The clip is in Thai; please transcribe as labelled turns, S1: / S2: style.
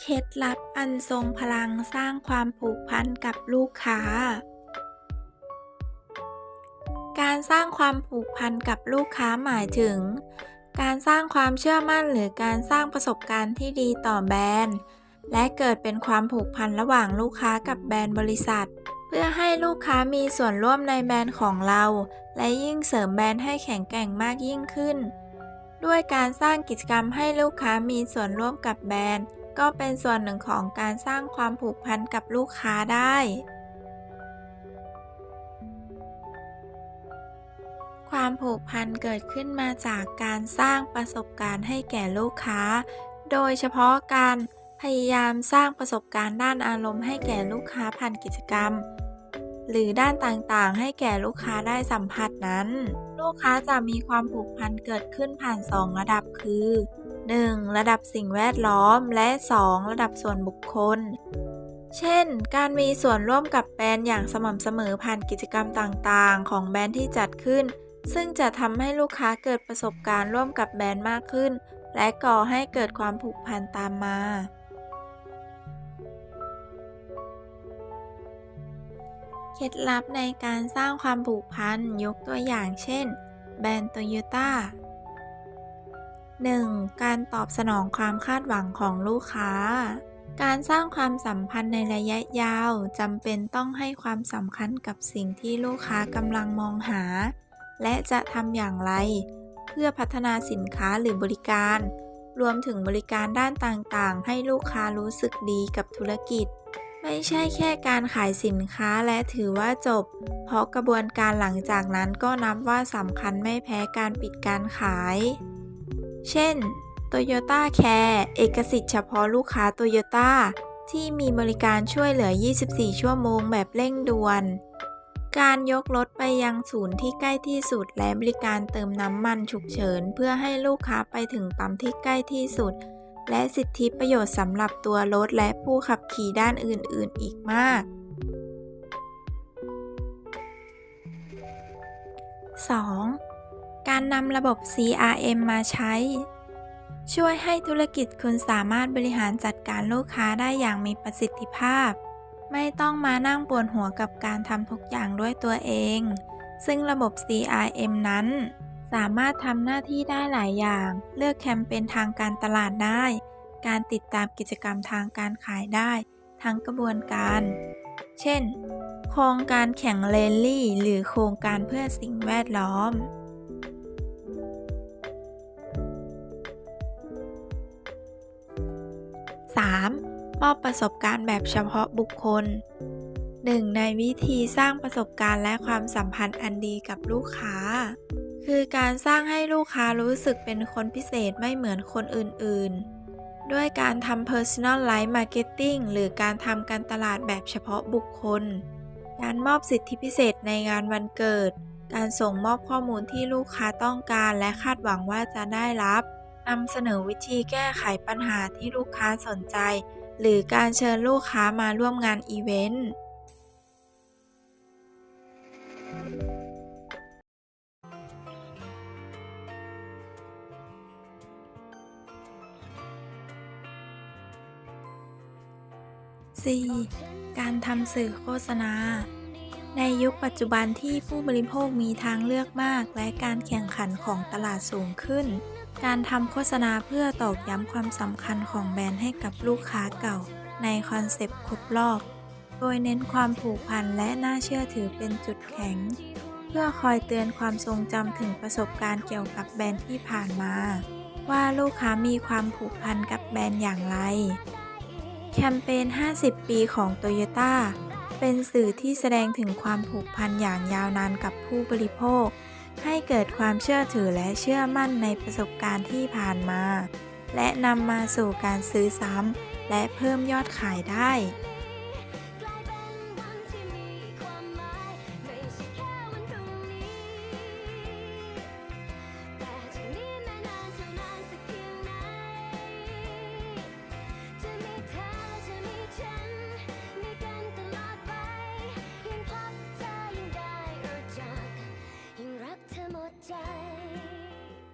S1: เคล็ดลับอันทรงพลังสร้างความผูกพันกับลูกค้า การสร้างความผูกพันกับลูกค้าหมายถึง การสร้างความเชื่อมั่นหรือการสร้างประสบการณ์ที่ดีต่อแบรนด์ และเกิดเป็นความผูกพันระหว่างลูกค้ากับแบรนด์บริษัท เพื่อให้ลูกค้ามีส่วนร่วมในแบรนด์ของเรา และยิ่งเสริมแบรนด์ให้แข็งแกร่งมากยิ่งขึ้น ด้วยการสร้างกิจกรรมให้ลูกค้ามีส่วนร่วมกับแบรนด์ ก็เป็นส่วนหนึ่งของการสร้างความผูกพันกับลูกค้าได้ ความผูกพันเกิดขึ้นมาจากการสร้างประสบการณ์ให้แก่ลูกค้า โดยเฉพาะการพยายามสร้างประสบการณ์ด้านอารมณ์ให้แก่ลูกค้าผ่านกิจกรรม หรือด้านต่างๆ ให้แก่ลูกค้าได้สัมผัสนั้น ลูกค้าจะมีความผูกพันเกิดขึ้นผ่าน 2 ระดับคือ 1. ระดับสิ่งแวดล้อม และ 2. ระดับส่วนบุคคล เช่น การมีส่วนร่วมกับแบรนด์อย่างสม่ำเสมอผ่านกิจกรรมต่างๆ ของแบรนด์ที่จัดขึ้น ซึ่งจะทำให้ลูกค้าเกิดประสบการณ์ร่วมกับแบรนด์มากขึ้น และก่อให้เกิดความผูกพันตามมา เคล็ดลับในการสร้างความผูกพันยกตัวอย่างเช่น แบรนด์โตโยต้า 1. การตอบสนองความคาดหวังของลูกค้า การสร้างความสัมพันธ์ในระยะยาวจำเป็นต้องให้ความสำคัญกับสิ่งที่ลูกค้ากำลังมองหา และจะทำอย่างไร เพื่อพัฒนาสินค้าหรือบริการ รวมถึงบริการด้านต่างๆ ให้ลูกค้ารู้สึกดีกับธุรกิจ ไม่ใช่แค่การขายสินค้าและถือว่าจบ เพราะกระบวนการหลังจากนั้นก็นับว่าสำคัญไม่แพ้การปิดการขาย เช่น Toyota Care เอกสิทธิ์เฉพาะลูกค้า Toyota ที่มีบริการช่วยเหลือ 24 ชั่วโมงแบบเร่งด่วน การยกรถไปยังศูนย์ที่ใกล้ที่สุดและบริการเติมน้ำมันฉุกเฉิน เพื่อให้ลูกค้าไปถึงปั๊มที่ใกล้ที่สุด และสิทธิประโยชน์สำหรับตัวรถและผู้ขับขี่ด้านอื่น ๆ อีกมาก 2. การนำระบบ CRM มาใช้ ช่วยให้ธุรกิจคุณสามารถบริหารจัดการลูกค้าได้อย่างมีประสิทธิภาพ ไม่ต้องมานั่งปวดหัวกับการทำทุกอย่างด้วยตัวเอง ซึ่งระบบ CRM นั้น สามารถทำหน้าที่ได้หลายอย่าง เลือกแคมเปญทางการตลาดได้ การติดตามกิจกรรมทางการขายได้ ทั้งกระบวนการ เช่น โครงการแข่งเลนลี่ หรือโครงการเพื่อสิ่งแวดล้อม 3. มอบประสบการณ์แบบเฉพาะบุคคล 1. ในวิธีสร้างประสบการณ์และความสัมพันธ์อันดีกับลูกค้า คือการสร้างให้ลูกค้ารู้สึกเป็นคนพิเศษไม่เหมือนคนอื่นๆ ด้วยการทำ Personalized Marketing หรือการทำการตลาดแบบเฉพาะบุคคล การมอบสิทธิพิเศษในงานวันเกิด การส่งมอบข้อมูลที่ลูกค้าต้องการและคาดหวังว่าจะได้รับนำเสนอวิธีแก้ไขปัญหาที่ลูกค้าสนใจ หรือการเชิญลูกค้ามาร่วมงานอีเวนต์ 4. การทำสื่อโฆษณา ในยุคปัจจุบันที่ผู้บริโภคมีทางเลือกมาก และการแข่งขันของตลาดสูงขึ้น การทำโฆษณาเพื่อตอกย้ำความสำคัญของแบรนด์ให้กับลูกค้าเก่า ในคอนเซปต์ครบรอบ โดยเน้นความผูกพันและน่าเชื่อถือเป็นจุดแข็ง เพื่อคอยเตือนความทรงจำถึงประสบการณ์เกี่ยวกับแบรนด์ที่ผ่านมา ว่าลูกค้ามีความผูกพันกับแบรนด์อย่างไร แคมเปญ 50 ปีของโตโยต้าเป็นสื่อที่แสดงถึงความผูกพันอย่างยาวนานกับผู้บริโภค ให้เกิดความเชื่อถือและเชื่อมั่นในประสบการณ์ที่ผ่านมา และนำมาสู่การซื้อซ้ำและเพิ่มยอดขายได้
S2: ยิ่